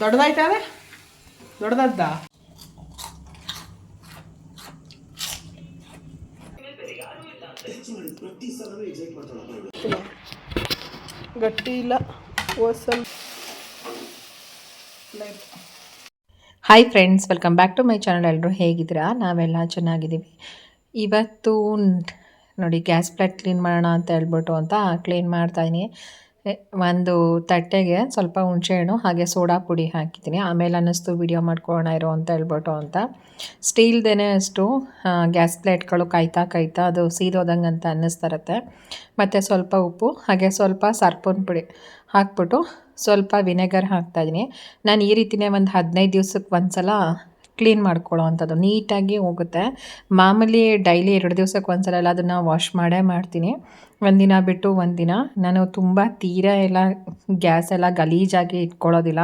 ದೊಡ್ಡದಾಯ್ತದೆ ದೊಡ್ಡದದ್ದ? ಗಟ್ಟಿ ಇಲ್ಲ ಓಸಲ್ hi friends welcome back to my channel ಎಲ್ಲರೂ ಹೇಗಿದ್ದೀರಾ? ನಾವೆಲ್ಲ ಚೆನ್ನಾಗಿದ್ದೀವಿ. ಇವತ್ತು ನೋಡಿ, ಗ್ಯಾಸ್ ಪ್ಲೇಟ್ ಕ್ಲೀನ್ ಮಾಡೋಣ ಅಂತ ಹೇಳ್ಬಿಟ್ಟು ಅಂತ ಕ್ಲೀನ್ ಮಾಡ್ತಾಯಿನಿ ಒಂದು ತಟ್ಟೆಗೆ ಸ್ವಲ್ಪ ಹುಣಸೆಹಣ್ಣು ಹಾಗೆ ಸೋಡಾ ಪುಡಿ ಹಾಕಿದ್ದೀನಿ. ಆಮೇಲೆ ಅನ್ನಿಸ್ತು, ವಿಡಿಯೋ ಮಾಡ್ಕೊಳ್ಳೋಣ, ಇರೋ ಅಂತ ಹೇಳ್ಬಿಟ್ಟು ಅಂತ. ಸ್ಟೀಲ್ದೇ ಅಷ್ಟು ಗ್ಯಾಸ್ ಪ್ಲೇಟ್ಗಳು ಕಾಯ್ತಾ ಕಾಯ್ತಾ ಅದು ಸೀದೋದಂಗೆ ಅಂತ ಅನ್ನಿಸ್ತಿರತ್ತೆ. ಮತ್ತು ಸ್ವಲ್ಪ ಉಪ್ಪು, ಹಾಗೆ ಸ್ವಲ್ಪ ಸರ್ಪನ್ ಪುಡಿ ಹಾಕ್ಬಿಟ್ಟು ಸ್ವಲ್ಪ ವಿನೆಗರ್ ಹಾಕ್ತಾಯಿದ್ದೀನಿ ನಾನು ಈ ರೀತಿಯೇ ಒಂದು ಹದಿನೈದು ದಿವ್ಸಕ್ಕೆ ಒಂದು ಸಲ ಕ್ಲೀನ್ ಮಾಡ್ಕೊಳ್ಳೋ ಅಂಥದ್ದು ನೀಟಾಗಿ ಹೋಗುತ್ತೆ. ಮಾಮೂಲಿ ಡೈಲಿ ಎರಡು ದಿವ್ಸಕ್ಕೆ ಒಂದು ಸಲ ಎಲ್ಲ ಅದನ್ನು ವಾಶ್ ಮಾಡೇ ಮಾಡ್ತೀನಿ. ಒಂದಿನ ಬಿಟ್ಟು ಒಂದಿನ. ನಾನು ತುಂಬ ತೀರಾ ಎಲ್ಲ ಗ್ಯಾಸ್ ಎಲ್ಲ ಗಲೀಜಾಗಿ ಇಟ್ಕೊಳ್ಳೋದಿಲ್ಲ.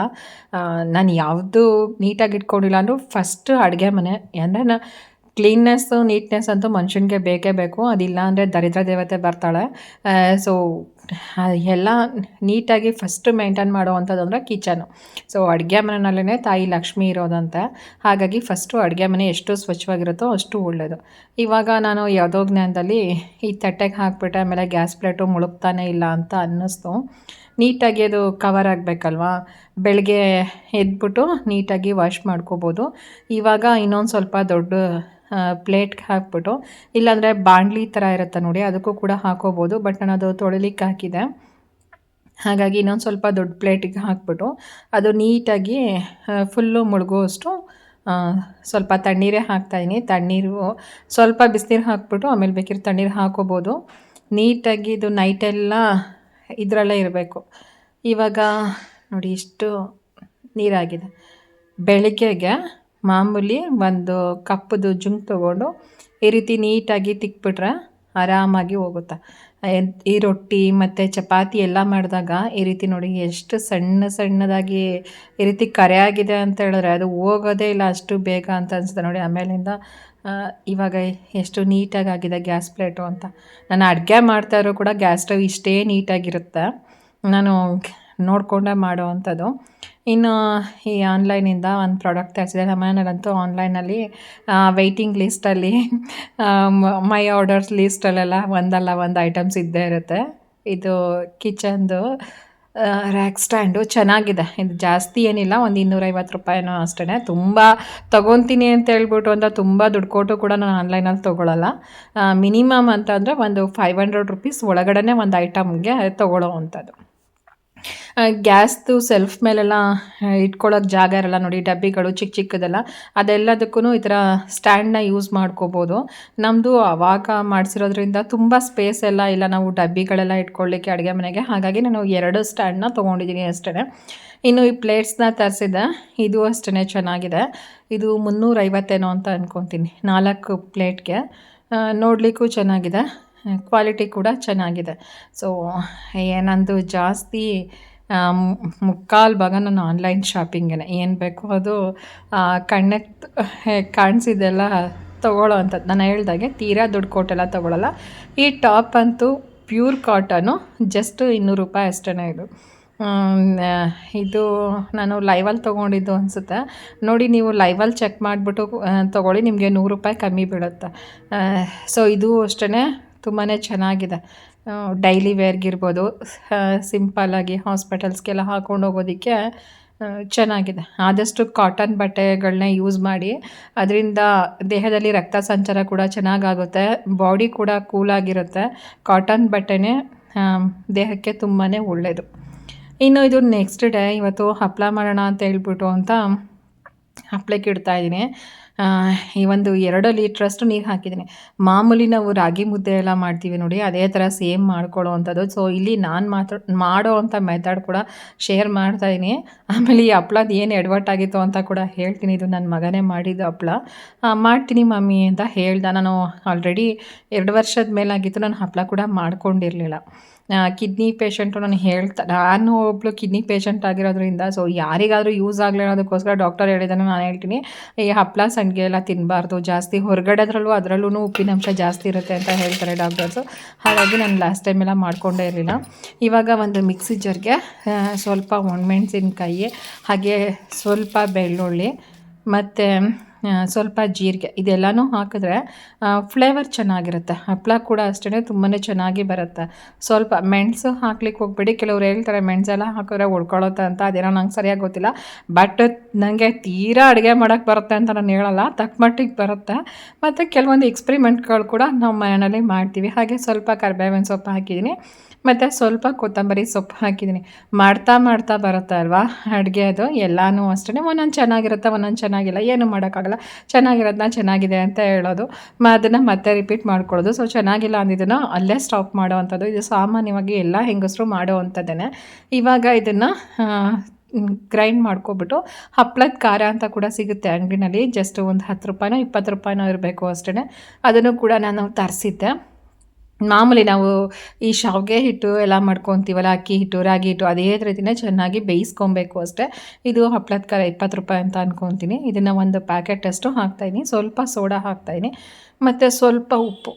ನಾನು ಯಾವುದು ನೀಟಾಗಿ ಇಟ್ಕೊಂಡಿಲ್ಲ ಅಂದರೂ ಫಸ್ಟ್ ಅಡುಗೆ ಮನೆ. ಅಂದರೆ ನಾ ಕ್ಲೀನ್ನೆಸ್ಸು ನೀಟ್ನೆಸ್ ಅಂತೂ ಮನುಷ್ಯನಿಗೆ ಬೇಕೇ ಬೇಕು. ಅದಿಲ್ಲ ಅಂದರೆ ದರಿದ್ರ ದೇವತೆ ಬರ್ತಾಳೆ. ಸೊ ಎಲ್ಲ ನೀಟಾಗಿ ಫಸ್ಟ್ ಮೇಂಟೈನ್ ಮಾಡುವಂಥದ್ದು ಅಂದರೆ ಕಿಚನು ಸೊ ಅಡುಗೆ ಮನೆಯಲ್ಲೇ ತಾಯಿ ಲಕ್ಷ್ಮಿ ಇರೋದಂತೆ. ಹಾಗಾಗಿ ಫಸ್ಟು ಅಡುಗೆ ಮನೆ ಎಷ್ಟು ಸ್ವಚ್ಛವಾಗಿರುತ್ತೋ ಅಷ್ಟು ಒಳ್ಳೆಯದು ಇವಾಗ ನಾನು ಯಾವುದೋ ಜ್ಞಾನದಲ್ಲಿ ಈ ತಟ್ಟೆಗೆ ಹಾಕ್ಬಿಟ್ಟೆ, ಆಮೇಲೆ ಗ್ಯಾಸ್ ಪ್ಲೇಟು ಮುಳುಗ್ತಾನೆ ಇಲ್ಲ ಅಂತ ಅನ್ನಿಸ್ತು. ನೀಟಾಗಿ ಅದು ಕವರ್ ಆಗಬೇಕಲ್ವಾ? ಬೆಳಗ್ಗೆ ಎದ್ಬಿಟ್ಟು ನೀಟಾಗಿ ವಾಶ್ ಮಾಡ್ಕೋಬೋದು. ಇವಾಗ ಇನ್ನೊಂದು ಸ್ವಲ್ಪ ದೊಡ್ಡ ಪ್ಲೇಟ್ಗೆ ಹಾಕ್ಬಿಟ್ಟು, ಇಲ್ಲಾಂದರೆ ಬಾಣಲಿ ಥರ ಇರುತ್ತೆ ನೋಡಿ, ಅದಕ್ಕೂ ಕೂಡ ಹಾಕೋಬೋದು. ಬಟ್ ನಾನು ಅದು ತೊಳಿಲಿಕ್ಕೆ ಹಾಕಿದೆ. ಹಾಗಾಗಿ ಇನ್ನೊಂದು ಸ್ವಲ್ಪ ದೊಡ್ಡ ಪ್ಲೇಟಿಗೆ ಹಾಕ್ಬಿಟ್ಟು ಅದು ನೀಟಾಗಿ ಫುಲ್ಲು ಮುಳುಗುವಷ್ಟು ಸ್ವಲ್ಪ ತಣ್ಣೀರೇ ಹಾಕ್ತಾಯಿನಿ ತಣ್ಣೀರು ಸ್ವಲ್ಪ ಬಿಸಿನೀರು ಹಾಕ್ಬಿಟ್ಟು ಆಮೇಲೆ ಬೇಕಿರೋ ತಣ್ಣೀರು ಹಾಕೋಬೋದು. ನೀಟಾಗಿ ಇದು ನೈಟೆಲ್ಲ ಇದರಲ್ಲೇ ಇರಬೇಕು. ಇವಾಗ ನೋಡಿ ಇಷ್ಟು ನೀರಾಗಿದೆ. ಬೆಳಗ್ಗೆಗೆ ಮಾಮೂಲಿ ಒಂದು ಕಪ್ಪದು ಜುಂಕ್ ತೊಗೊಂಡು ಈ ರೀತಿ ನೀಟಾಗಿ ತಿಕ್ಬಿಟ್ರೆ ಆರಾಮಾಗಿ ಹೋಗುತ್ತೆ. ಈ ರೊಟ್ಟಿ ಮತ್ತು ಚಪಾತಿ ಎಲ್ಲ ಮಾಡಿದಾಗ ಈ ರೀತಿ ನೋಡಿ ಎಷ್ಟು ಸಣ್ಣ ಸಣ್ಣದಾಗಿ ಈ ರೀತಿ ಕರೆ ಆಗಿದೆ ಅಂತ ಹೇಳಿದ್ರೆ ಅದು ಹೋಗೋದೇ ಇಲ್ಲ, ಅಷ್ಟು ಬೇಗ ಅಂತ ಅನಿಸ್ತದೆ ನೋಡಿ. ಆಮೇಲಿಂದ ಇವಾಗ ಎಷ್ಟು ನೀಟಾಗಿ ಆಗಿದೆ ಗ್ಯಾಸ್ ಪ್ಲೇಟು ಅಂತ. ನಾನು ಅಡುಗೆ ಮಾಡ್ತಾ ಇರೋ ಕೂಡ ಗ್ಯಾಸ್ ಸ್ಟವ್ ಇಷ್ಟೇ ನೀಟಾಗಿರುತ್ತೆ. ನಾನು ನೋಡಿಕೊಂಡೇ ಮಾಡೋ ಅಂಥದ್ದು. ಇನ್ನು ಈ ಆನ್ಲೈನಿಂದ ಒಂದು ಪ್ರಾಡಕ್ಟ್ ತರಿಸಿದೆ. ನಮ್ಮ ಮನೇಲಂತೂ ಆನ್ಲೈನಲ್ಲಿ ವೆಯ್ಟಿಂಗ್ ಲಿಸ್ಟಲ್ಲಿ ಮೈ ಆರ್ಡರ್ಸ್ ಲೀಸ್ಟಲ್ಲೆಲ್ಲ ಒಂದಲ್ಲ ಒಂದು ಐಟಮ್ಸ್ ಇದ್ದೇ ಇರುತ್ತೆ. ಇದು ಕಿಚನ್ದು ರ್ಯಾಕ್ ಸ್ಟ್ಯಾಂಡು ಚೆನ್ನಾಗಿದೆ. ಇದು ಜಾಸ್ತಿ ಏನಿಲ್ಲ, ಒಂದು ಇನ್ನೂರೈವತ್ತು ರೂಪಾಯಿನೋ ಅಷ್ಟೇ ತುಂಬ ತೊಗೊತೀನಿ ಅಂತ ಹೇಳ್ಬಿಟ್ಟು ಅಂತ ತುಂಬ ದುಡ್ಡು ಕೊಟ್ಟು ಕೂಡ ನಾನು ಆನ್ಲೈನಲ್ಲಿ ತೊಗೊಳಲ್ಲ. ಮಿನಿಮಮ್ ಅಂತಂದರೆ ಒಂದು ಫೈವ್ ಹಂಡ್ರೆಡ್ ರುಪೀಸ್ ಒಳಗಡೆ ಒಂದು ಐಟಮ್ಗೆ ತೊಗೊಳ್ಳೋ ಅಂಥದ್ದು. ಗ್ಯಾಸ್ದು ಸೆಲ್ಫ್ ಮೇಲೆಲ್ಲ ಇಟ್ಕೊಳ್ಳೋಕೆ ಜಾಗ ಇರಲ್ಲ ನೋಡಿ, ಡಬ್ಬಿಗಳು ಚಿಕ್ಕ ಚಿಕ್ಕದೆಲ್ಲ. ಅದೆಲ್ಲದಕ್ಕೂ ಈ ಥರ ಸ್ಟ್ಯಾಂಡ್ನ ಯೂಸ್ ಮಾಡ್ಕೋಬೋದು. ನಮ್ಮದು ಆವಾಗ ಮಾಡಿಸಿರೋದ್ರಿಂದ ತುಂಬ ಸ್ಪೇಸ್ ಎಲ್ಲ ಇಲ್ಲ. ನಾವು ಡಬ್ಬಿಗಳೆಲ್ಲ ಇಟ್ಕೊಳ್ಳಿಕ್ಕೆ ಅಡುಗೆ ಮನೆಗೆ. ಹಾಗಾಗಿ ನಾನು ಎರಡು ಸ್ಟ್ಯಾಂಡ್ನ ತೊಗೊಂಡಿದ್ದೀನಿ ಅಷ್ಟೇ ಇನ್ನು ಈ ಪ್ಲೇಟ್ಸ್ನ ತರಿಸಿದ್ದೆ, ಇದು ಅಷ್ಟೇ ಚೆನ್ನಾಗಿದೆ. ಇದು ಮುನ್ನೂರೈವತ್ತೇನೋ ಅಂತ ಅಂದ್ಕೊತೀನಿ ನಾಲ್ಕು ಪ್ಲೇಟ್ಗೆ ನೋಡಲಿಕ್ಕೂ ಚೆನ್ನಾಗಿದೆ. ಕ್ವಾಲಿಟಿ ಕೂಡ ಚೆನ್ನಾಗಿದೆ. ಸೊ ನಂದು ಜಾಸ್ತಿ ಮುಕ್ಕಾಲು ಭಾಗ ನಾನು ಆನ್ಲೈನ್ ಶಾಪಿಂಗೇ ಏನು ಬೇಕೋ ಅದು ಕಣ್ಣಕ್ಕೆ ಕಾಣಿಸಿದೆಲ್ಲ ತೊಗೊಳ್ಳೋ ಅಂಥದ್ದು ನಾನು ಹೇಳ್ದಾಗೆ ತೀರಾ ದುಡ್ಡು ಕೊಟ್ಟೆಲ್ಲ ತೊಗೊಳಲ್ಲ. ಈ ಟಾಪ್ ಅಂತೂ ಪ್ಯೂರ್ ಕಾಟನು ಜಸ್ಟ್ ಇನ್ನೂರು ರೂಪಾಯಿ ಅಷ್ಟೇ ಇದು. ಇದು ನಾನು ಲೈವಲ್ಲಿ ತೊಗೊಂಡಿದ್ದು ಅನಿಸುತ್ತೆ. ನೋಡಿ ನೀವು ಲೈವಲ್ಲಿ ಚೆಕ್ ಮಾಡಿಬಿಟ್ಟು ತೊಗೊಳ್ಳಿ. ನಿಮಗೆ ನೂರು ರೂಪಾಯಿ ಕಮ್ಮಿ ಬೀಳುತ್ತೆ. ಸೊ ಇದು ಅಷ್ಟೇ ತುಂಬಾ ಚೆನ್ನಾಗಿದೆ. ಡೈಲಿ ವೇರ್ಗಿರ್ಬೋದು ಸಿಂಪಲ್ಲಾಗಿ ಹಾಸ್ಪಿಟಲ್ಸ್ಗೆಲ್ಲ ಹಾಕೊಂಡು ಹೋಗೋದಕ್ಕೆ ಚೆನ್ನಾಗಿದೆ. ಆದಷ್ಟು ಕಾಟನ್ ಬಟ್ಟೆಗಳನ್ನ ಯೂಸ್ ಮಾಡಿ, ಅದರಿಂದ ದೇಹದಲ್ಲಿ ರಕ್ತ ಸಂಚಾರ ಕೂಡ ಚೆನ್ನಾಗಾಗುತ್ತೆ ಬಾಡಿ ಕೂಡ ಕೂಲಾಗಿರುತ್ತೆ ಕಾಟನ್ ಬಟ್ಟೆನೇ ದೇಹಕ್ಕೆ ತುಂಬಾ ಒಳ್ಳೆಯದು ಇನ್ನು ಇದು ನೆಕ್ಸ್ಟ್ ಡೇ ಇವತ್ತು ಹಪ್ಪಳ ಮಾಡೋಣ ಅಂತ ಹೇಳ್ಬಿಟ್ಟು ಅಂತ ಹಪ್ಳಕ್ಕೆ ಇಡ್ತಾ ಇದ್ದೀನಿ. ಈ ಒಂದು ಎರಡು ಲೀಟ್ರಷ್ಟು ನೀರು ಹಾಕಿದ್ದೀನಿ. ಮಾಮೂಲಿ ನಾವು ರಾಗಿ ಮುದ್ದೆ ಎಲ್ಲ ಮಾಡ್ತೀವಿ ನೋಡಿ, ಅದೇ ಥರ ಸೇಮ್ ಮಾಡ್ಕೊಳ್ಳೋ ಅಂಥದ್ದು ಸೊ ಇಲ್ಲಿ ನಾನು ಮಾತ್ರ ಮಾಡೋ ಅಂಥ ಮೆಥಡ್ ಕೂಡ ಶೇರ್ ಮಾಡ್ತಾಯಿದ್ದೀನಿ ಆಮೇಲೆ ಈ ಹಪ್ಳದ ಏನು ಎಡವಟ್ಟಾಗಿತ್ತು ಅಂತ ಕೂಡ ಹೇಳ್ತೀನಿ. ಇದು ನನ್ನ ಮಗನೇ ಮಾಡಿದ್ದು ಹಪ್ಳ. ಮಾಡ್ತೀನಿ ಮಮ್ಮಿ ಅಂತ ಹೇಳ್ದೆ. ನಾನು ಆಲ್ರೆಡಿ ಎರಡು ವರ್ಷದ ಮೇಲಾಗಿತ್ತು, ನಾನು ಹಪ್ಳ ಕೂಡ ಮಾಡ್ಕೊಂಡಿರಲಿಲ್ಲ. ಕಿಡ್ನಿ ಪೇಷಂಟು ನಾನು ಹೇಳ್ತಾ ನಾನು ಒಬ್ಬಳು ಕಿಡ್ನಿ ಪೇಷಂಟ್ ಆಗಿರೋದ್ರಿಂದ ಸೊ ಯಾರಿಗಾದರೂ ಯೂಸ್ ಆಗಲಿ ಅನ್ನೋದಕ್ಕೋಸ್ಕರ ಡಾಕ್ಟರ್ ಹೇಳಿದ್ದಾನೆ ನಾನು ಹೇಳ್ತೀನಿ. ಈ ಹಪ್ಪಳ ಸಂಡಿಗೆ ಎಲ್ಲ ತಿನ್ನಬಾರ್ದು ಜಾಸ್ತಿ ಹೊರಗಡೆದ್ರಲ್ಲೂ ಅದರಲ್ಲೂ ಉಪ್ಪಿನಂಶ ಜಾಸ್ತಿ ಇರುತ್ತೆ ಅಂತ ಹೇಳ್ತಾರೆ ಡಾಕ್ಟರ್ಸು ಹಾಗಾಗಿ ನಾನು ಲಾಸ್ಟ್ ಟೈಮ್ ಎಲ್ಲ ಮಾಡ್ಕೊಂಡೇ ಇರಲಿಲ್ಲ. ಇವಾಗ ಒಂದು ಮಿಕ್ಸಿ ಜರ್ಗೆ ಸ್ವಲ್ಪ ಒಣಮೆಣಸಿನ್ಕಾಯಿ ಹಾಗೆ ಸ್ವಲ್ಪ ಬೆಳ್ಳುಳ್ಳಿ, ಮತ್ತು ಸ್ವಲ್ಪ ಜೀರಿಗೆ ಇದೆಲ್ಲನೂ ಹಾಕಿದ್ರೆ ಫ್ಲೇವರ್ ಚೆನ್ನಾಗಿರುತ್ತೆ. ಹಪ್ಪಳ ಕೂಡ ಅಷ್ಟೇ ತುಂಬಾ ಚೆನ್ನಾಗಿ ಬರುತ್ತೆ. ಸ್ವಲ್ಪ ಮೆಣಸು ಹಾಕ್ಲಿಕ್ಕೆ ಹೋಗ್ಬೇಡಿ. ಕೆಲವ್ರು ಹೇಳ್ತಾರೆ, ಮೆಣಸೆಲ್ಲ ಹಾಕಿದ್ರೆ ಉಳ್ಕೊಳ್ಳುತ್ತೆ ಅಂತ. ಅದೇನೋ ನಂಗೆ ಸರಿಯಾಗಿ ಗೊತ್ತಿಲ್ಲ. ಬಟ್ ನನಗೆ ತೀರಾ ಅಡುಗೆ ಮಾಡೋಕ್ಕೆ ಬರುತ್ತೆ ಅಂತ ನಾನು ಹೇಳಲ್ಲ. ತಕ್ಕ ಮಟ್ಟಿಗೆ ಬರುತ್ತೆ. ಮತ್ತು ಕೆಲವೊಂದು ಎಕ್ಸ್ಪೆರಿಮೆಂಟ್ಗಳು ಕೂಡ ನಾವು ಮನೆಯಲ್ಲಿ ಮಾಡ್ತೀವಿ. ಹಾಗೆ ಸ್ವಲ್ಪ ಕರಿಬೇವಿನ ಸೊಪ್ಪು ಹಾಕಿದ್ದೀನಿ. ಮತ್ತು ಸ್ವಲ್ಪ ಕೊತ್ತಂಬರಿ ಸೊಪ್ಪು ಹಾಕಿದ್ದೀನಿ. ಮಾಡ್ತಾ ಮಾಡ್ತಾ ಬರುತ್ತೆ ಅಲ್ವಾ ಅಡುಗೆ ಅದು? ಎಲ್ಲನೂ ಅಷ್ಟೇ ಒಂದೊಂದು ಚೆನ್ನಾಗಿರುತ್ತೆ, ಒಂದೊಂದು ಚೆನ್ನಾಗಿಲ್ಲ. ಏನು ಮಾಡೋಕ್ಕಾಗಲ್ಲ. ಚೆನ್ನಾಗಿರೋದನ್ನ ಚೆನ್ನಾಗಿದೆ ಅಂತ ಹೇಳೋದು. ಮ, ಅದನ್ನು ಮತ್ತೆ ರಿಪೀಟ್ ಮಾಡ್ಕೊಳ್ಳೋದು. ಸೊ ಚೆನ್ನಾಗಿಲ್ಲ ಅಂದಿದ್ದನ್ನು ಅಲ್ಲೇ ಸ್ಟಾಪ್ ಮಾಡೋವಂಥದ್ದು ಇದು ಸಾಮಾನ್ಯವಾಗಿ ಎಲ್ಲ ಹೆಂಗಸರು ಮಾಡೋವಂಥದ್ದೇ ಇವಾಗ ಇದನ್ನು ಗ್ರೈಂಡ್ ಮಾಡ್ಕೊಬಿಟ್ಟು ಹಪ್ಳದ ಖಾರ ಅಂತ ಕೂಡ ಸಿಗುತ್ತೆ ಅಂಗಡಿನಲ್ಲಿ. ಜಸ್ಟ್ ಒಂದು ಹತ್ತು ರೂಪಾಯಿನೋ, ಇಪ್ಪತ್ತು ರೂಪಾಯಿನೋ ಇರಬೇಕು ಅಷ್ಟೇ ಅದನ್ನು ಕೂಡ ನಾನು ತರಿಸಿದ್ದೆ. ಮಾಮೂಲಿ ನಾವು ಈ ಶಾವಿಗೆ ಹಿಟ್ಟು ಎಲ್ಲ ಮಾಡ್ಕೊತೀವಲ್ಲ, ಅಕ್ಕಿ ಹಿಟ್ಟು, ರಾಗಿ ಹಿಟ್ಟು, ಅದೇ ರೀತಿನೇ ಚೆನ್ನಾಗಿ ಬೇಯಿಸ್ಕೊಬೇಕು ಅಷ್ಟೇ. ಇದು ಹಪ್ಳದ ಖಾರ ಇಪ್ಪತ್ತು ರೂಪಾಯಿ ಅಂತ ಅಂದ್ಕೊತೀನಿ ಇದನ್ನು ಒಂದು ಪ್ಯಾಕೆಟ್ ಅಷ್ಟು ಹಾಕ್ತಾಯಿನಿ ಸ್ವಲ್ಪ ಸೋಡಾ ಹಾಕ್ತಾಯಿನಿ ಮತ್ತು ಸ್ವಲ್ಪ ಉಪ್ಪು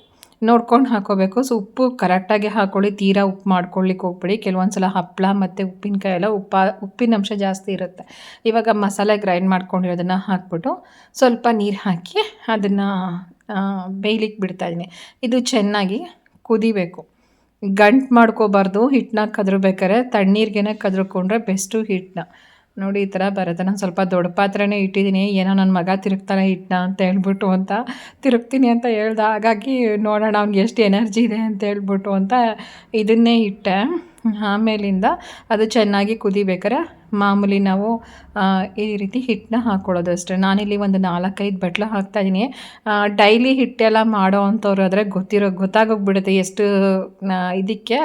ನೋಡ್ಕೊಂಡು ಹಾಕೋಬೇಕು. ಸೊ ಉಪ್ಪು ಕರೆಕ್ಟಾಗಿ ಹಾಕ್ಕೊಳ್ಳಿ ತೀರಾ ಉಪ್ಪು ಮಾಡ್ಕೊಳ್ಳಿಕ್ಕೆ ಹೋಗ್ಬಿಡಿ. ಕೆಲವೊಂದು ಸಲ ಹಪ್ಪಳ ಮತ್ತು ಉಪ್ಪಿನಕಾಯಿ ಎಲ್ಲ ಉಪ್ಪ, ಉಪ್ಪಿನ ಅಂಶ ಜಾಸ್ತಿ ಇರುತ್ತೆ. ಇವಾಗ ಮಸಾಲೆ ಗ್ರೈಂಡ್ ಮಾಡ್ಕೊಂಡಿರೋದನ್ನು ಹಾಕ್ಬಿಟ್ಟು ಸ್ವಲ್ಪ ನೀರು ಹಾಕಿ ಅದನ್ನು ಬೇಯ್ಲಿಕ್ಕೆ ಬಿಡ್ತಾಯಿದ್ದೀನಿ ಇದು ಚೆನ್ನಾಗಿ ಕುದಿಬೇಕು. ಗಂಟು ಮಾಡ್ಕೋಬಾರ್ದು ಹಿಟ್ಟನ್ನ ಕದ್ರಬೇಕಾದ್ರೆ ತಣ್ಣೀರಿಗೆನೆ ಕದ್ರಕೊಂಡ್ರೆ ಬೆಸ್ಟು ಹಿಟ್ಟನ್ನ ನೋಡಿ, ಈ ಥರ ಬರುತ್ತೆ ನಾನು ಸ್ವಲ್ಪ ದೊಡ್ಡ ಪಾತ್ರೆನೇ ಇಟ್ಟಿದ್ದೀನಿ. ಏನೋ ನನ್ನ ಮಗ ತಿರುಗ್ತಾನೆ ಹಿಟ್ಟನ್ನ ಅಂತ ಹೇಳ್ಬಿಟ್ಟು ಅಂತ ತಿರುಗ್ತೀನಿ ಅಂತ ಹೇಳ್ದೆ. ಹಾಗಾಗಿ ನೋಡೋಣ, ಅವ್ನಿಗೆ ಎಷ್ಟು ಎನರ್ಜಿ ಇದೆ ಅಂತ ಹೇಳ್ಬಿಟ್ಟು ಅಂತ ಇದನ್ನೇ ಇಟ್ಟೆ. ಆಮೇಲಿಂದ ಅದು ಚೆನ್ನಾಗಿ ಕುದಿಬೇಕಾರೆ ಮಾಮೂಲಿ ನಾವು ಈ ರೀತಿ ಹಿಟ್ಟನ್ನ ಹಾಕ್ಕೊಳ್ಳೋದು ಅಷ್ಟೇ ನಾನಿಲ್ಲಿ ಒಂದು ನಾಲ್ಕೈದು ಬಟ್ಲು ಹಾಕ್ತಾಯಿದ್ದೀನಿ ಡೈಲಿ ಹಿಟ್ಟೆಲ್ಲ ಮಾಡೋ ಅಂಥವ್ರು ಆದರೆ ಗೊತ್ತಿರೋ, ಗೊತ್ತಾಗೋಗ್ಬಿಡುತ್ತೆ ಎಷ್ಟು ಇದಕ್ಕೆ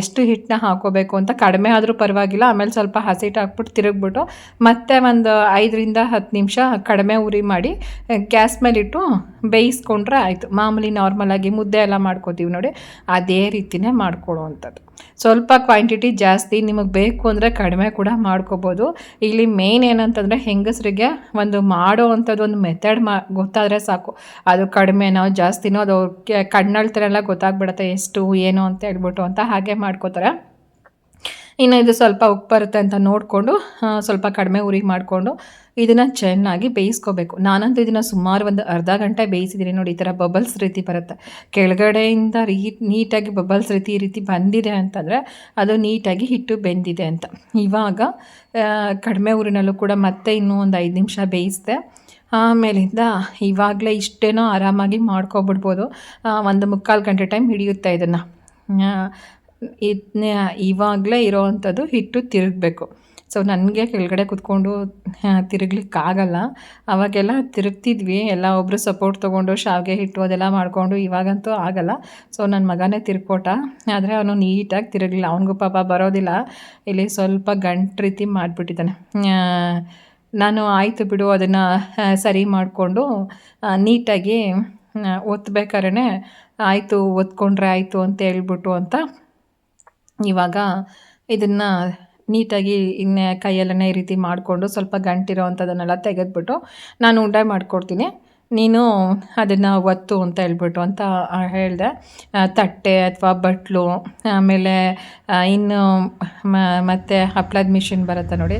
ಎಷ್ಟು ಹಿಟ್ಟನ್ನ ಹಾಕೋಬೇಕು ಅಂತ. ಕಡಿಮೆ ಆದರೂ ಪರವಾಗಿಲ್ಲ, ಆಮೇಲೆ ಸ್ವಲ್ಪ ಹಸಿಟ್ಟು ಹಾಕ್ಬಿಟ್ಟು ತಿರುಗ್ಬಿಟ್ಟು ಮತ್ತೆ ಒಂದು ಐದರಿಂದ ಹತ್ತು ನಿಮಿಷ ಕಡಿಮೆ ಉರಿ ಮಾಡಿ ಗ್ಯಾಸ್ ಮೇಲಿಟ್ಟು ಬೇಯಿಸ್ಕೊಂಡ್ರೆ ಆಯಿತು. ಮಾಮೂಲಿ ನಾರ್ಮಲಾಗಿ ಮುದ್ದೆ ಎಲ್ಲ ಮಾಡ್ಕೋತೀವಿ ನೋಡಿ, ಅದೇ ರೀತಿನೇ ಮಾಡ್ಕೊಳ್ಳುವಂಥದ್ದು. ಸ್ವಲ್ಪ ಕ್ವಾಂಟಿಟಿ ಜಾಸ್ತಿ ನಿಮಗೆ ಬೇಕು ಅಂದರೆ ಕಡಿಮೆ ಕೂಡ ಮಾಡ್ಕೋಬೋದು. ಇಲ್ಲಿ ಮೇನ್ ಏನಂತಂದರೆ ಹೆಂಗಸರಿಗೆ ಒಂದು ಮಾಡೋ ಅಂಥದ್ದು ಒಂದು ಮೆಥಡ್ ಮಾ, ಗೊತ್ತಾದರೆ ಸಾಕು. ಅದು ಕಡಿಮೆನೋ ಜಾಸ್ತಿನೋ ಅದು ಕಣ್ಣಳ್ತಾರೆಲ್ಲ ಗೊತ್ತಾಗ್ಬಿಡುತ್ತೆ, ಎಷ್ಟು, ಏನು ಅಂತ ಹೇಳ್ಬಿಟ್ಟು ಅಂತ ಹಾಗೆ ಮಾಡ್ಕೋತಾರೆ. ಇನ್ನು ಇದು ಸ್ವಲ್ಪ ಉಪ್ಪು ಬರುತ್ತೆ ಅಂತ ನೋಡಿಕೊಂಡು ಸ್ವಲ್ಪ ಕಡಿಮೆ ಉರಿ ಮಾಡಿಕೊಂಡು ಇದನ್ನು ಚೆನ್ನಾಗಿ ಬೇಯಿಸ್ಕೋಬೇಕು. ನಾನಂತೂ ಇದನ್ನು ಸುಮಾರು ಒಂದು ಅರ್ಧ ಗಂಟೆ ಬೇಯಿಸಿದ್ದೀನಿ ನೋಡಿ, ಈ ಥರ ಬಬಲ್ಸ್ ರೀತಿ ಬರುತ್ತೆ. ಕೆಳಗಡೆಯಿಂದ ರೀ, ನೀಟಾಗಿ ಬಬಲ್ಸ್ ರೀತಿ ಈ ರೀತಿ ಬಂದಿದೆ ಅಂತಂದರೆ ಅದು ನೀಟಾಗಿ ಹಿಟ್ಟು ಬೆಂದಿದೆ ಅಂತ. ಇವಾಗ ಕಡಿಮೆ ಊರಿನಲ್ಲೂ ಕೂಡ ಮತ್ತೆ ಇನ್ನೂ ಒಂದು ಐದು ನಿಮಿಷ ಬೇಯಿಸಿದೆ, ಆಮೇಲಿಂದ ಇವಾಗಲೇ ಇಷ್ಟೇನೋ ಆರಾಮಾಗಿ ಮಾಡ್ಕೊಬಿಡ್ಬೋದು. ಒಂದು ಮುಕ್ಕಾಲು ಗಂಟೆ ಟೈಮ್ ಹಿಡಿಯುತ್ತೆ ಇದನ್ನು. ಇದನ್ನ ಇವಾಗಲೇ ಇರೋವಂಥದ್ದು ಹಿಟ್ಟು ತಿರುಗಬೇಕು. ಸೊ ನನಗೆ ಕೆಳಗಡೆ ಕುತ್ಕೊಂಡು ತಿರುಗ್ಲಿಕ್ಕಾಗಲ್ಲ. ಅವಾಗೆಲ್ಲ ತಿರುಗ್ತಿದ್ವಿ. ಎಲ್ಲ ಒಬ್ಬರು ಸಪೋರ್ಟ್ ತೊಗೊಂಡು, ಶಾವಿಗೆ ಹಿಟ್ಟು ಅದೆಲ್ಲ ಮಾಡಿಕೊಂಡು ಇವಾಗಂತೂ ಆಗಲ್ಲ. ಸೊ ನನ್ನ ಮಗನೇ ತಿರ್ಕೊಟ ಆದರೆ ಅವನು ನೀಟಾಗಿ ತಿರುಗಲಿಲ್ಲ. ಅವನಿಗೂ ಪಾಪ ಬರೋದಿಲ್ಲ. ಇಲ್ಲಿ ಸ್ವಲ್ಪ ಗಂಟು ರೀತಿ ಮಾಡಿಬಿಟ್ಟಿದ್ದಾನೆ. ನಾನು ಆಯಿತು ಬಿಡು, ಅದನ್ನು ಸರಿ ಮಾಡಿಕೊಂಡು ನೀಟಾಗಿ ಒತ್ತಬೇಕಾರೆ ಆಯಿತು, ಒತ್ಕೊಂಡ್ರೆ ಆಯಿತು ಅಂತ ಹೇಳ್ಬಿಟ್ಟು ಅಂತ ಇವಾಗ ಇದನ್ನು ನೀಟಾಗಿ ಇನ್ನೇ ಕೈಯಲ್ಲೇ ಈ ರೀತಿ ಮಾಡಿಕೊಂಡು ಸ್ವಲ್ಪ ಗಂಟಿರೋ ಅಂಥದ್ದನ್ನೆಲ್ಲ ತೆಗೆದ್ಬಿಟ್ಟು ನಾನು ಉಂಡೆ ಮಾಡಿಕೊಡ್ತೀನಿ. ನೀನು ಅದನ್ನು ಒತ್ತು ಅಂತ ಹೇಳ್ಬಿಟ್ಟು ಅಂತ ಹೇಳಿದೆ. ತಟ್ಟೆ ಅಥವಾ ಬಟ್ಲು, ಆಮೇಲೆ ಇನ್ನು ಮತ್ತೆ ಹಪ್ಳದ ಮಿಷಿನ್ ಬರುತ್ತೆ ನೋಡಿ.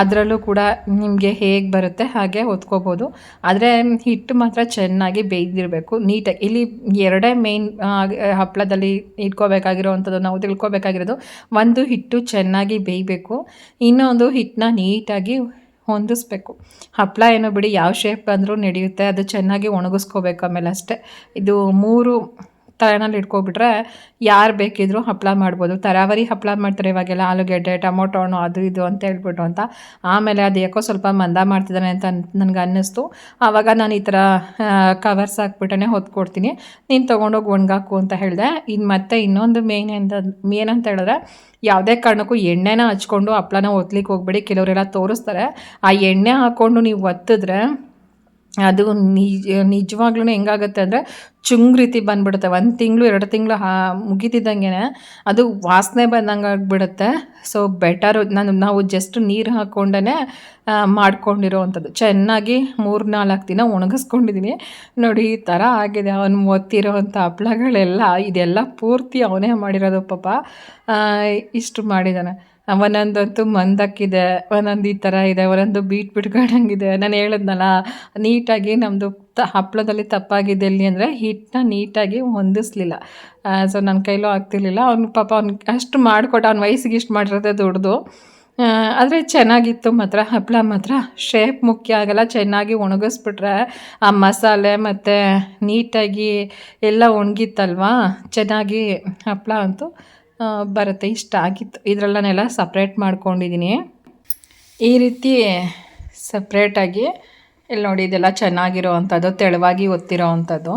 ಅದರಲ್ಲೂ ಕೂಡ ನಿಮಗೆ ಹೇಗೆ ಬರುತ್ತೆ ಹಾಗೆ ಹೊತ್ಕೋಬೋದು. ಆದರೆ ಹಿಟ್ಟು ಮಾತ್ರ ಚೆನ್ನಾಗಿ ಬೇಯ್ದಿರಬೇಕು. ನೀಟಾಗಿ ಇಲ್ಲಿ ಎರಡೇ ಮೇಯ್ನ್ ಹಪ್ಪಳದಲ್ಲಿ ಇಟ್ಕೋಬೇಕಾಗಿರೋವಂಥದ್ದು, ನಾವು ತಿಳ್ಕೊಬೇಕಾಗಿರೋದು ಒಂದು ಹಿಟ್ಟು ಚೆನ್ನಾಗಿ ಬೇಯಬೇಕು. ಇನ್ನೊಂದು ಹಿಟ್ಟನ್ನ ನೀಟಾಗಿ ಹೊಂದಿಸ್ಬೇಕು. ಹಪ್ಪಳ ಏನೋ ಬಿಡಿ, ಯಾವ ಶೇಪ್ ಬಂದರೂ ನಡೆಯುತ್ತೆ, ಅದು ಚೆನ್ನಾಗಿ ಒಣಗಿಸ್ಕೋಬೇಕು ಆಮೇಲೆ ಅಷ್ಟೇ. ಇದು ಮೂರು ತಲೆನಲ್ಲಿ ಇಟ್ಕೊಬಿಟ್ರೆ ಯಾರು ಬೇಕಿದ್ರೂ ಹಪ್ಪಳ ಮಾಡ್ಬೋದು. ತರಾವರಿ ಹಪ್ಪಳ ಮಾಡ್ತಾರೆ ಇವಾಗೆಲ್ಲ ಆಲೂಗೆಡ್ಡೆ, ಟೊಮೊಟೊ, ಹಣ್ಣು, ಅದು ಇದು ಅಂತ ಹೇಳ್ಬಿಟ್ಟು ಅಂತ. ಆಮೇಲೆ ಅದು ಯಾಕೋ ಸ್ವಲ್ಪ ಮಂದ ಮಾಡ್ತಿದ್ದಾನೆ ಅಂತ ನನಗೆ ಅನ್ನಿಸ್ತು. ಆವಾಗ ನಾನು ಈ ಥರ ಕವರ್ಸ್ ಹಾಕ್ಬಿಟ್ಟೆ ಹೊತ್ಕೊಡ್ತೀನಿ ನೀನು ತೊಗೊಂಡೋಗಿ ಒಣಗಾಕು ಅಂತ ಹೇಳಿದೆ. ಇನ್ನು ಮತ್ತೆ ಇನ್ನೊಂದು ಮೇನ್ ಅಂತ ಏನಂತ ಹೇಳಿದ್ರೆ ಯಾವುದೇ ಕಾರಣಕ್ಕೂ ಎಣ್ಣೆನ ಹಚ್ಕೊಂಡು ಹಪ್ಪಳನ ಒತ್ತಲಿಕ್ಕೆ ಹೋಗ್ಬೇಡಿ. ಕೆಲವರೆಲ್ಲ ತೋರಿಸ್ತಾರೆ. ಆ ಎಣ್ಣೆ ಹಾಕ್ಕೊಂಡು ನೀವು ಒತ್ತಿದ್ರೆ ಅದು ನಿಜ ನಿಜವಾಗ್ಲೂ ಹೆಂಗಾಗುತ್ತೆ ಅಂದರೆ ಚುಂಗ್ ರೀತಿ ಬಂದ್ಬಿಡುತ್ತೆ. ಒಂದು ತಿಂಗಳು, ಎರಡು ತಿಂಗಳು ಹಾ ಮುಗಿತಿದ್ದಂಗೆ ಅದು ವಾಸನೆ ಬಂದಂಗೆ ಆಗಿಬಿಡುತ್ತೆ ಸೊ ಬೆಟರು ನಾನು, ನಾವು ಜಸ್ಟ್ ನೀರು ಹಾಕ್ಕೊಂಡೇ ಮಾಡ್ಕೊಂಡಿರೋ ಅಂಥದ್ದು ಚೆನ್ನಾಗಿ ಮೂರು ನಾಲ್ಕು ದಿನ ಒಣಗಿಸ್ಕೊಂಡಿದ್ದೀನಿ ನೋಡಿ ಈ ಥರ ಆಗಿದೆ. ಅವನು ಒತ್ತಿರೋ ಅಂಥ ಹಪ್ಳಗಳೆಲ್ಲ, ಇದೆಲ್ಲ ಪೂರ್ತಿ ಅವನೇ ಮಾಡಿರೋದು ಪಾಪ. ಇಷ್ಟು ಮಾಡಿದ್ದಾನೆ. ಒಂದೊಂದಂತೂ ಮಂದಕ್ಕಿದೆ ಒಂದೊಂದು ಈ ಥರ ಇದೆ ಒಂದೊಂದು ಬೀಟ್ ಬಿಟ್ಕೊಂಡಂಗಿದೆ. ನಾನು ಹೇಳಿದ್ನಲ್ಲ, ನೀಟಾಗಿ ನಮ್ಮದು ತ ಹಪ್ಪಳದಲ್ಲಿ ತಪ್ಪಾಗಿದೆ ಎಲ್ಲಿ ಅಂದರೆ ಹಿಟ್ಟನ್ನ ನೀಟಾಗಿ ಹೊಂದಿಸ್ಲಿಲ್ಲ. ಸೊ ನನ್ನ ಕೈಲೂ ಆಗ್ತಿರ್ಲಿಲ್ಲ. ಅವ್ನ ಪಾಪ ಅವ್ನು ಅಷ್ಟು ಮಾಡಿಕೊಟ್ಟ, ಅವ್ನ ವಯಸ್ಸಿಗೆ ಇಷ್ಟು ಮಾಡಿರೋದೇ ದೊಡ್ಡದು. ಆದರೆ ಚೆನ್ನಾಗಿತ್ತು ಮಾತ್ರ ಹಪ್ಪಳ ಮಾತ್ರ. ಶೇಪ್ ಮುಖ್ಯ ಆಗಲ್ಲ, ಚೆನ್ನಾಗಿ ಒಣಗಿಸ್ಬಿಟ್ರೆ ಆ ಮಸಾಲೆ ಮತ್ತು ನೀಟಾಗಿ ಎಲ್ಲ ಒಣಗಿತ್ತಲ್ವಾ? ಚೆನ್ನಾಗಿ ಹಪ್ಪಳ ಅಂತೂ ಬರುತ್ತೆ. ಇಷ್ಟ ಆಗಿತ್ತು. ಇದರಲ್ಲನೆಲ್ಲ ಸಪ್ರೇಟ್ ಮಾಡ್ಕೊಂಡಿದ್ದೀನಿ ಈ ರೀತಿ ಸಪ್ರೇಟಾಗಿ ಇಲ್ಲಿ ನೋಡಿ, ಇದೆಲ್ಲ ಚೆನ್ನಾಗಿರೋ ಅಂಥದ್ದು ತೆಳುವಾಗಿ ಒತ್ತಿರೋ ಅಂಥದ್ದು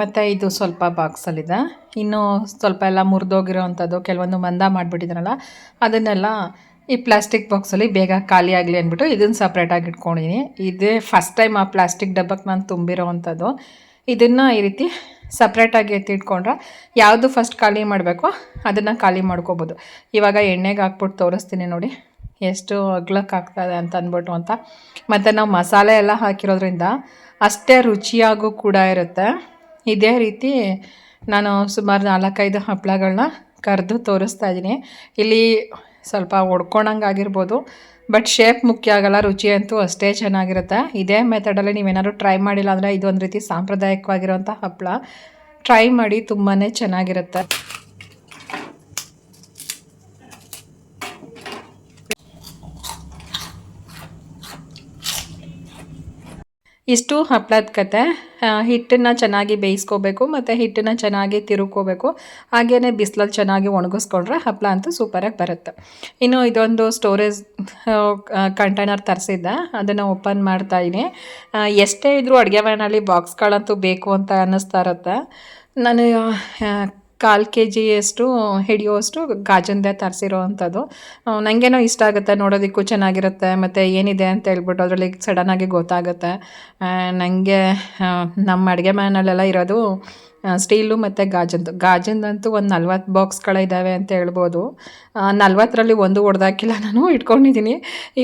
ಮತ್ತು ಇದು ಸ್ವಲ್ಪ ಬಾಕ್ಸಲ್ಲಿದೆ ಇನ್ನು ಸ್ವಲ್ಪ ಎಲ್ಲ ಮುರಿದೋಗಿರೋ ಅಂಥದ್ದು ಕೆಲವೊಂದು ಮಂದ ಮಾಡಿಬಿಟ್ಟಿದ್ರಲ್ಲ, ಅದನ್ನೆಲ್ಲ ಈ ಪ್ಲಾಸ್ಟಿಕ್ ಬಾಕ್ಸಲ್ಲಿ ಬೇಗ ಖಾಲಿ ಆಗಲಿ ಅಂದ್ಬಿಟ್ಟು ಇದನ್ನು ಸಪ್ರೇಟಾಗಿ ಇಟ್ಕೊಂಡಿದ್ದೀನಿ ಇದೇ ಫಸ್ಟ್ ಟೈಮ್ ಆ ಪ್ಲಾಸ್ಟಿಕ್ ಡಬ್ಬಕ್ಕೆ ನಾನು ತುಂಬಿರೋ ಅಂಥದ್ದು ಇದನ್ನು ಈ ರೀತಿ ಸಪ್ರೇಟಾಗಿ ಎತ್ತಿಟ್ಕೊಂಡ್ರೆ ಯಾವುದು ಫಸ್ಟ್ ಖಾಲಿ ಮಾಡಬೇಕೋ ಅದನ್ನು ಖಾಲಿ ಮಾಡ್ಕೋಬೋದು. ಇವಾಗ ಎಣ್ಣೆಗೆ ಹಾಕ್ಬಿಟ್ಟು ತೋರಿಸ್ತೀನಿ ನೋಡಿ. ಎಷ್ಟು ಅಗ್ಲಕ್ಕೆ ಆಗ್ತದೆ ಅಂತ ಅಂದ್ಬಿಟ್ಟು ಅಂತ. ಮತ್ತು ನಾವು ಮಸಾಲೆ ಎಲ್ಲ ಹಾಕಿರೋದ್ರಿಂದ ಅಷ್ಟೇ ರುಚಿಯಾಗೂ ಕೂಡ ಇರುತ್ತೆ. ಇದೇ ರೀತಿ ನಾನು ಸುಮಾರು ನಾಲ್ಕೈದು ಹಪ್ಪಳಗಳನ್ನ ಕರೆದು ತೋರಿಸ್ತಾ ಇದ್ದೀನಿ ಇಲ್ಲಿ ಸ್ವಲ್ಪ ಆಗಿರ್ಬೋದು. ಬಟ್ ಶೇಪ್ ಮುಖ್ಯ ಆಗಲ್ಲ, ರುಚಿ ಅಂತೂ ಅಷ್ಟೇ ಚೆನ್ನಾಗಿರುತ್ತೆ. ಇದೇ ಮೆಥಡಲ್ಲಿ ನೀವೇನಾದ್ರು ಟ್ರೈ ಮಾಡಿಲ್ಲ ಅಂದರೆ ಇದೊಂದು ರೀತಿ ಸಾಂಪ್ರದಾಯಿಕವಾಗಿರುವಂಥ ಹಪ್ಪಳ ಟ್ರೈ ಮಾಡಿ ತುಂಬಾ ಚೆನ್ನಾಗಿರುತ್ತೆ. ಇಷ್ಟು ಹಪ್ಪಳದ ಕತೆ. ಹಿಟ್ಟನ್ನು ಚೆನ್ನಾಗಿ ಬೇಯಿಸ್ಕೋಬೇಕು ಮತ್ತು ಹಿಟ್ಟನ್ನು ಚೆನ್ನಾಗಿ ತಿರುಕೋಬೇಕು ಹಾಗೆಯೇ ಬಿಸಿಲಲ್ಲಿ ಚೆನ್ನಾಗಿ ಒಣಗಿಸ್ಕೊಂಡ್ರೆ ಹಪ್ಪಳ ಅಂತೂ ಸೂಪರಾಗಿ ಬರುತ್ತೆ. ಇನ್ನು ಇದೊಂದು ಸ್ಟೋರೇಜ್ ಕಂಟೈನರ್ ತರಿಸಿದ್ದೆ. ಅದನ್ನು ಓಪನ್ ಮಾಡ್ತಾ ಇದ್ದೀನಿ ಎಷ್ಟೇ ಇದ್ದರೂ ಅಡುಗೆ ಮನೆಯಲ್ಲಿ ಬಾಕ್ಸ್ಗಳಂತೂ ಬೇಕು ಅಂತ ಅನ್ನಿಸ್ತಾ ಇರುತ್ತೆ. ನಾನು ಕಾಲು ಕೆ ಜಿಯಷ್ಟು ಹಿಡಿಯುವಷ್ಟು ಗಾಜಂದೆ ತರಿಸಿರೋ ಅಂಥದ್ದು ನನಗೇನೋ ಇಷ್ಟ ಆಗುತ್ತೆ, ನೋಡೋದಕ್ಕೂ ಚೆನ್ನಾಗಿರುತ್ತೆ, ಮತ್ತು ಏನಿದೆ ಅಂತ ಹೇಳ್ಬಿಟ್ಟು ಅದರಲ್ಲಿ ಸಡನ್ನಾಗಿ ಗೊತ್ತಾಗುತ್ತೆ. ನನಗೆ ನಮ್ಮ ಅಡುಗೆ ಮನೆಯಲ್ಲೆಲ್ಲ ಇರೋದು ಸ್ಟೀಲು ಮತ್ತು ಗಾಜಂದು ಗಾಜಂದಂತೂ ಒಂದು ನಲ್ವತ್ತು ಬಾಕ್ಸ್ಗಳಿದ್ದಾವೆ ಅಂತ ಹೇಳ್ಬೋದು. ನಲ್ವತ್ತರಲ್ಲಿ ಒಂದು ಹೊಡೆದಾಕಿಲ್ಲ, ನಾನು ಇಟ್ಕೊಂಡಿದ್ದೀನಿ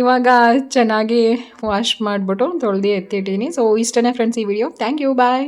ಇವಾಗ ಚೆನ್ನಾಗಿ ವಾಶ್ ಮಾಡಿಬಿಟ್ಟು ತೊಳೆದು ಎತ್ತಿಟ್ಟೀನಿ ಸೊ ಇಷ್ಟೇ ಫ್ರೆಂಡ್ಸ್ ಈ ವಿಡಿಯೋ ಥ್ಯಾಂಕ್ ಯು ಬಾಯ್